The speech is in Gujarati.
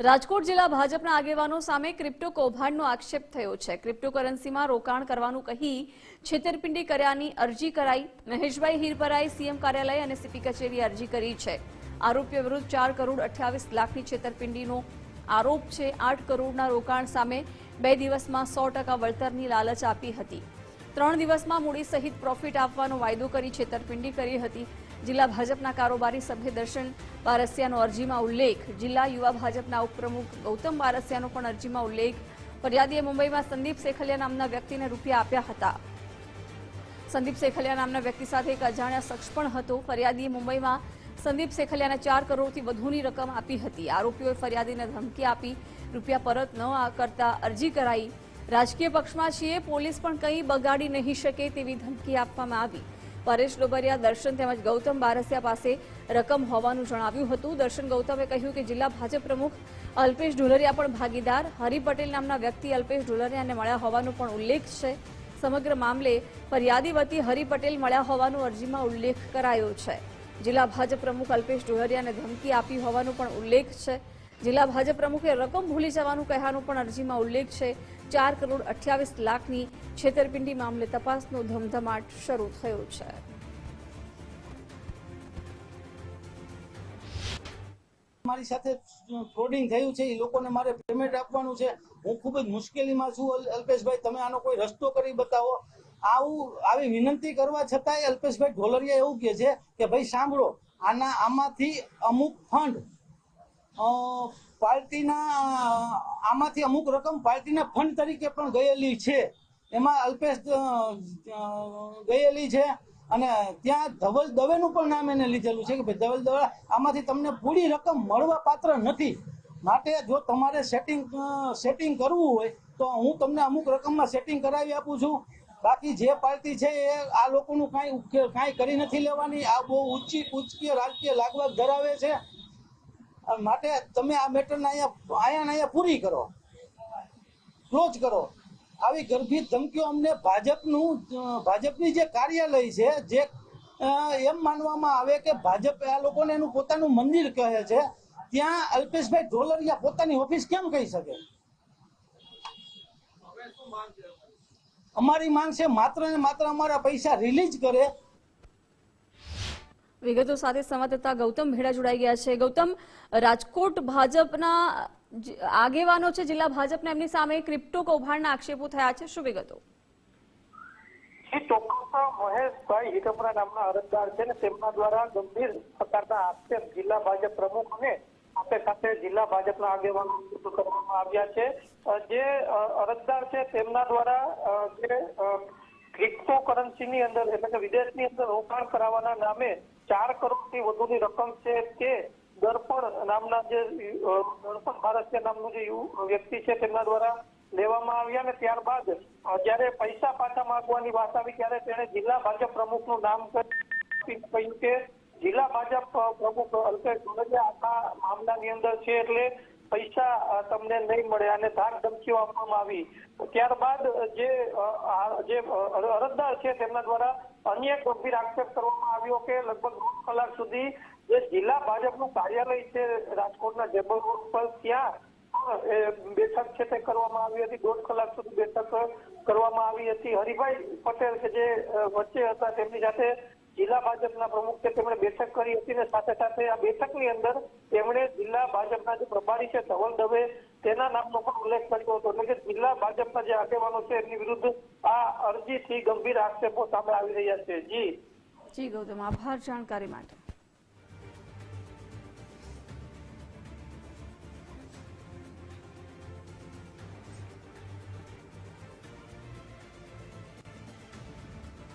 રાજકોટ જિલ્લા ભાજપના આગેવાનો સામે ક્રિપ્ટો કૌભાંડનો આક્ષેપ થયો છે. ક્રિપ્ટોકરન્સીમાં રોકાણ કરવાનું કહી છેતરપિંડી કર્યાની અરજી કરાઈ. મહેશભાઈ હીરપરાએ સીએમ કાર્યાલય અને સીપી કચેરી અરજી કરી છે. આરોપીઓ વિરુદ્ધ ચાર કરોડ અઠ્યાવીસ લાખની છેતરપિંડીનો આરોપ છે. આઠ કરોડના રોકાણ સામે બે દિવસમાં સો ટકા વળતરની લાલચ આપી હતી. ત્રણ દિવસમાં મૂડી સહિત પ્રોફિટ આપવાનો વાયદો કરી છેતરપિંડી કરી હતી. જિલ્લા ભાજપના કારોબારી સભ્ય દર્શન બારસિયાનો અરજીમાં ઉલ્લેખ. જિલ્લા યુવા ભાજપના ઉપપ્રમુખ ગૌતમ બારસિયાનો પણ અરજીમાં ઉલ્લેખ. ફરિયાદીએ મુંબઈમાં સંદીપ સેખલિયા નામના વ્યક્તિને રૂપિયા આપ્યા હતા. સંદીપ સેખલિયા નામના વ્યક્તિ સાથે એક અજાણ્યા શખ્સ પણ હતો. ફરિયાદીએ મુંબઈમાં સંદીપ સેખલિયાને ચાર કરોડથી વધુની રકમ આપી હતી. આરોપીઓએ ફરિયાદીને ધમકી આપી, રૂપિયા પરત ન કરતા અરજી કરાઈ. રાજકીય પક્ષમાં છીએ, પોલીસ પણ કંઈ બગાડી નહીં શકે તેવી ધમકી આપવામાં આવી. પરેશ ડોબરિયા દર્શન તેમજ ગૌતમ બારસિયા પાસે રકમ હોવાનું જણાવ્યું હતું. દર્શન ગૌતમે કહ્યું કે જિલ્લા ભાજપ પ્રમુખ અલ્પેશ ઢોલરિયા પણ ભાગીદાર. હરિ પટેલ નામના વ્યક્તિ અલ્પેશ ઢોલરિયાને મળ્યા હોવાનો પણ ઉલ્લેખ છે. સમગ્ર મામલે ફરિયાદી વતી હરિ પટેલ મળ્યા હોવાનો અરજીમાં ઉલ્લેખ કરાયો છે. જિલ્લા ભાજપ પ્રમુખ અલ્પેશ ઢોલરિયાને ધમકી આપી હોવાનો પણ ઉલ્લેખ છે. જિલ્લા ભાજપ પ્રમુખે રકમ ભૂલી જવાનું કહેવાનો પણ અરજીમાં ઉલ્લેખ છે. ચાર કરોડ અઠ્યાવીસ લાખની છેતરપિંડી મામલે તપાસનો ધમધમાટ શરૂ થયો છે. મારી સાથે ફ્રોડિંગ થયું છે, એ લોકોને મારે પેમેન્ટ આપવાનું છે. હું ખૂબ જ મુશ્કેલીમાં છું અલ્પેશભાઈ, તમે આનો કોઈ રસ્તો કરી બતાવો. આવું, આવી વિનંતી કરવા છતાંય અલ્પેશભાઈ ઢોલરિયા એવું કહે છે કે, ભાઈ, સાંભળો, આના, આમાંથી અમુક ફંડ પાર્ટીના, આમાંથી અમુક રકમ પાર્ટીના ફંડ તરીકે પણ ગયેલી છે. એમાં અલ્પેશ ગયેલી છે. અને ત્યાં ધવલ દવેનું પણ નામ એને લીધેલું છે કે ભાઈ ધવલ દવે, આમાંથી તમને પૂરી રકમ મળવા પાત્ર નથી. માટે જો તમારે સેટિંગ સેટિંગ કરવું હોય, તો હું તમને અમુક રકમમાં સેટિંગ કરાવી આપું છું. બાકી જે પાર્ટી છે એ આ લોકોનું કાંઈ કાંઈ કરી નથી લેવાની. આ બહુ ઊંચી ઉચકીય રાજકીય લાગવગ ધરાવે છે. માટે તમે આ મેટરને અહીંયા અહીંયા ને અહીંયા પૂરી કરો. ક્લોઝ કરો. આવી ગર્ભિત ધમકીઓ અમને ભાજપનું ભાજપની જે કાર્યાલય છે, જે એમ માનવામાં આવે કે ભાજપ આ લોકોને એનું પોતાનું મંદિર કહે છે, ત્યાં અલ્પેશભાઈ ઢોલરિયા પોતાની ઓફિસ કેમ કહી શકે? અમારી માંગ છે માત્ર ને માત્ર અમારા પૈસા રિલીઝ કરે વિગતો સાથે સંવાદદાતા ગૌતમ ભેડા જોડાઈ ગયા છે. ગૌતમ, રાજકોટ ભાજપના આગેવાનો છે, જિલ્લા ભાજપના, એમની સામે ક્રિપ્ટો કૌભાંડના આક્ષેપો થયા છે. શું વિગતો? અરજદાર છે તેમના દ્વારા ગંભીર પ્રકારના જિલ્લા ભાજપ પ્રમુખ અને સાથે સાથે જિલ્લા આગેવાનો કરવામાં આવ્યા છે. જે અરજદાર છે તેમના દ્વારા જે ક્રિપ્ટો કરન્સીની અંદર, એટલે કે વિદેશની અંદર રોકાણ કરાવવાના નામે ચાર કરોડથી વધુની રકમ છે તે દર્પણ નામના જે દર્પણ ભારતીય નામનું જે વ્યક્તિ છે તેમના દ્વારા લેવામાં આવ્યા ને ત્યારબાદ જયારે પૈસા પાછા માંગવાની વાત આવી, ત્યારે તેણે જિલ્લા ભાજપ પ્રમુખનું નામ કહ્યું કે જિલ્લા ભાજપ પ્રમુખ અલ્પેશ ધોળકિયા આખા મામલાની અંદર છે એટલે પૈસા તમને નહીં મળે અને ધાક ધમકીઓ આપવામાં આવી. ત્યારબાદ જે જે અરજદાર છે, તેમના દ્વારા અન્ય ગંભીર આક્ષેપ કરવામાં આવ્યો કે લગભગ દોઢ કલાક સુધી જે જિલ્લા ભાજપનું કાર્યાલય છે, રાજકોટના જેબલ રોડ પર, ત્યાં બેઠક છે તે કરવામાં આવી હતી. દોઢ કલાક સુધી બેઠક કરવામાં આવી હતી. હરિભાઈ પટેલ કે જે વચ્ચે હતા, તેમની સાથે જિલ્લા ભાજપના પ્રમુખ છે, તેમણે બેઠક કરી હતી ને સાથે સાથે આ બેઠકની અંદર તેમણે જિલ્લા ભાજપના જે પ્રભારી છે, ધવલ દવે, તેના નામનો પણ ઉલ્લેખ કર્યો હતો. એટલે કે જિલ્લા ભાજપના જે આગેવાનો છે, એમની વિરુદ્ધ આ અરજીથી ગંભીર આક્ષેપો સામે આવી રહ્યા છે. જી. જી, ગૌતમ, આભાર જાણકારી માટે.